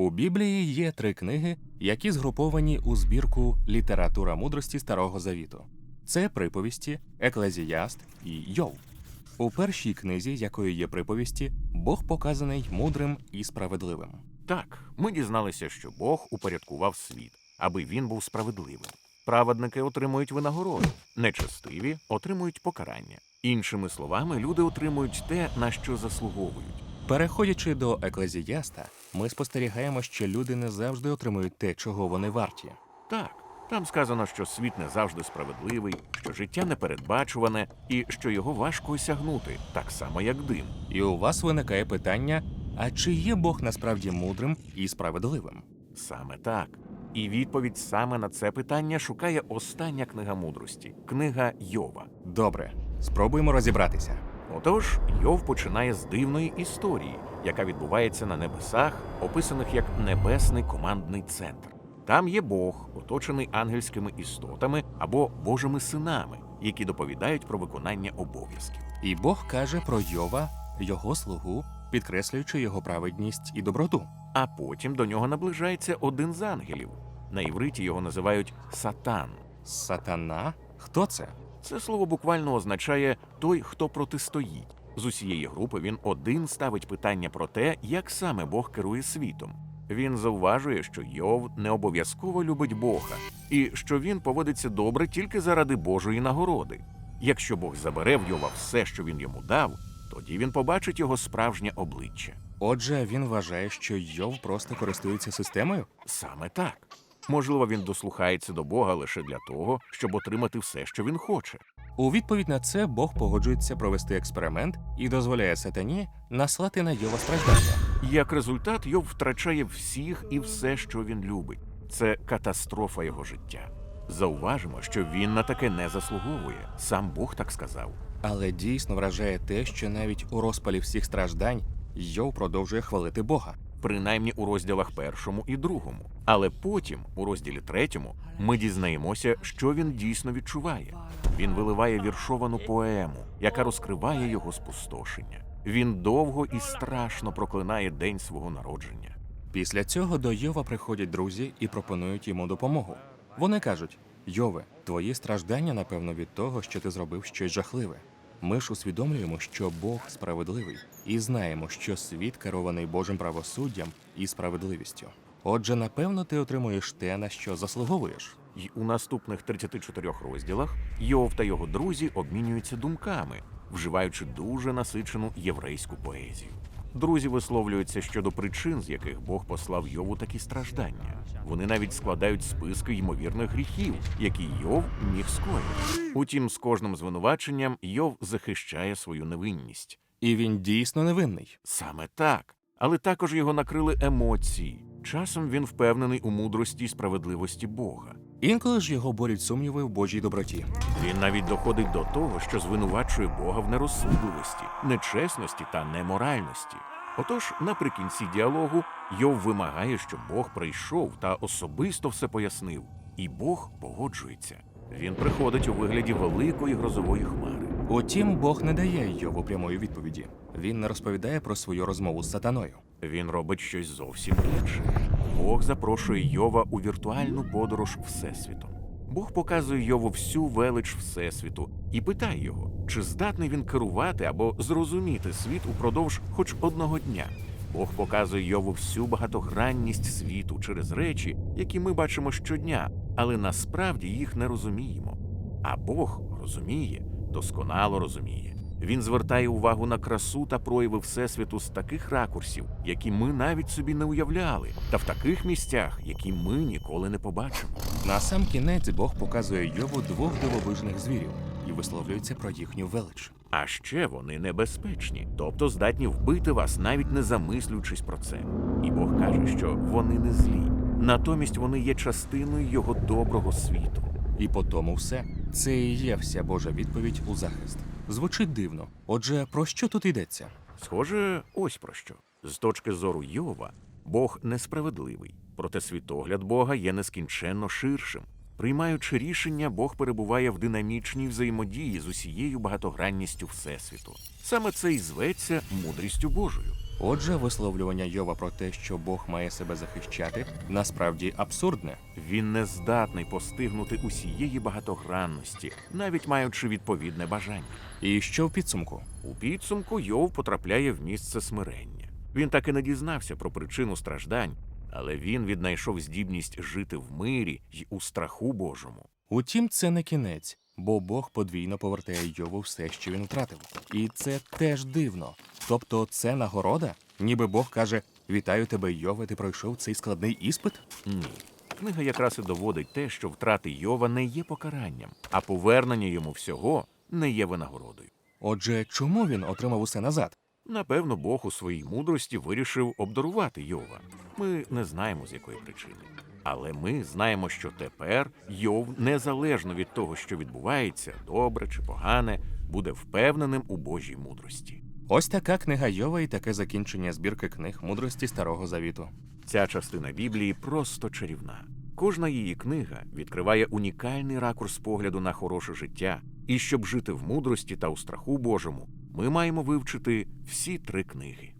У Біблії є три книги, які згруповані у збірку Література мудрості Старого Завіту. Це приповісті, Еклезіаст і Йов. У першій книзі, якою є приповісті, Бог показаний мудрим і справедливим. Так, ми дізналися, що Бог упорядкував світ, аби він був справедливим. Праведники отримують винагороду, нечестиві отримують покарання. Іншими словами, люди отримують те, на що заслуговують. Переходячи до Еклезіаста, ми спостерігаємо, що люди не завжди отримують те, чого вони варті. Так, там сказано, що світ не завжди справедливий, що життя непередбачуване і що його важко осягнути, так само як дим. І у вас виникає питання: а чи є Бог насправді мудрим і справедливим? Саме так. І відповідь саме на це питання шукає остання книга мудрості книга Йова. Добре, спробуємо розібратися. Отож, Йов починає з дивної історії, яка відбувається на небесах, описаних як небесний командний центр. Там є Бог, оточений ангельськими істотами або божими синами, які доповідають про виконання обов'язків. І Бог каже про Йова, його слугу, підкреслюючи його праведність і доброту. А потім до нього наближається один з ангелів. На івриті його називають Сатан. Сатана? Хто це? Це слово буквально означає той, хто протистоїть. З усієї групи він один ставить питання про те, як саме Бог керує світом. Він зауважує, що Йов не обов'язково любить Бога, і що він поводиться добре тільки заради Божої нагороди. Якщо Бог забере в Йова все, що він йому дав, тоді він побачить його справжнє обличчя. Отже, він вважає, що Йов просто користується системою? Саме так. Можливо, він дослухається до Бога лише для того, щоб отримати все, що він хоче. У відповідь на це Бог погоджується провести експеримент і дозволяє сатані наслати на Йова страждання. Як результат, Йов втрачає всіх і все, що він любить. Це катастрофа його життя. Зауважимо, що він на таке не заслуговує. Сам Бог так сказав. Але дійсно вражає те, що навіть у розпалі всіх страждань Йов продовжує хвалити Бога. Принаймні у розділах першому і другому. Але потім, у розділі третьому, ми дізнаємося, що він дійсно відчуває. Він виливає віршовану поему, яка розкриває його спустошення. Він довго і страшно проклинає день свого народження. Після цього до Йова приходять друзі і пропонують йому допомогу. Вони кажуть: Йове, твої страждання, напевно, від того, що ти зробив щось жахливе. Ми ж усвідомлюємо, що Бог справедливий, і знаємо, що світ керований Божим правосуддям і справедливістю. Отже, напевно, ти отримуєш те, на що заслуговуєш. І у наступних 34 розділах Йов та його друзі обмінюються думками, вживаючи дуже насичену єврейську поезію. Друзі висловлюються щодо причин, з яких Бог послав Йову такі страждання. Вони навіть складають списки ймовірних гріхів, які Йов міг скоїти. Утім, з кожним звинуваченням Йов захищає свою невинність. І він дійсно невинний. Саме так. Але також його накрили емоції. Часом він впевнений у мудрості й справедливості Бога. Інколи ж його борють сумніви в Божій доброті. Він навіть доходить до того, що звинувачує Бога в нерозсудливості, нечесності та неморальності. Отож, наприкінці діалогу Йов вимагає, щоб Бог прийшов та особисто все пояснив, і Бог погоджується. Він приходить у вигляді великої грозової хмари. Утім, Бог не дає Йову прямої відповіді. Він не розповідає про свою розмову з сатаною. Він робить щось зовсім інше. Бог запрошує Йова у віртуальну подорож Всесвітом. Бог показує Йову всю велич Всесвіту і питає його, чи здатний він керувати або зрозуміти світ упродовж хоч одного дня. Бог показує Йову всю багатогранність світу через речі, які ми бачимо щодня, але насправді їх не розуміємо. А Бог розуміє, досконало розуміє. Він звертає увагу на красу та прояви Всесвіту з таких ракурсів, які ми навіть собі не уявляли, та в таких місцях, які ми ніколи не побачимо. На сам кінець Бог показує Йову двох дивовижних звірів і висловлюється про їхню велич. А ще вони небезпечні, тобто здатні вбити вас, навіть не замислюючись про це. І Бог каже, що вони не злі. Натомість вони є частиною його доброго світу. І по тому все. Це і є вся Божа відповідь у захист. Звучить дивно. Отже, про що тут йдеться? Схоже, ось про що. З точки зору Йова, Бог несправедливий, проте світогляд Бога є нескінченно ширшим. Приймаючи рішення, Бог перебуває в динамічній взаємодії з усією багатогранністю Всесвіту. Саме це і зветься мудрістю Божою. Отже, висловлювання Йова про те, що Бог має себе захищати, насправді абсурдне. Він не здатний постигнути усієї багатогранності, навіть маючи відповідне бажання. І що в підсумку? У підсумку Йов потрапляє в місце смирення. Він так і не дізнався про причину страждань, але він віднайшов здібність жити в мирі й у страху Божому. Утім, це не кінець, бо Бог подвійно повертає Йову все, що він втратив. І це теж дивно. Тобто, це нагорода? Ніби Бог каже: Вітаю тебе, Йове, ти пройшов цей складний іспит? Ні. Книга якраз і доводить те, що втрати Йова не є покаранням, а повернення йому всього не є винагородою. Отже, чому він отримав усе назад? Напевно, Бог у своїй мудрості вирішив обдарувати Йова. Ми не знаємо з якої причини. Але ми знаємо, що тепер Йов, незалежно від того, що відбувається, добре чи погане, буде впевненим у Божій мудрості. Ось така книга Йова і таке закінчення збірки книг мудрості Старого Завіту. Ця частина Біблії просто чарівна. Кожна її книга відкриває унікальний ракурс погляду на хороше життя, і щоб жити в мудрості та у страху Божому, ми маємо вивчити всі три книги.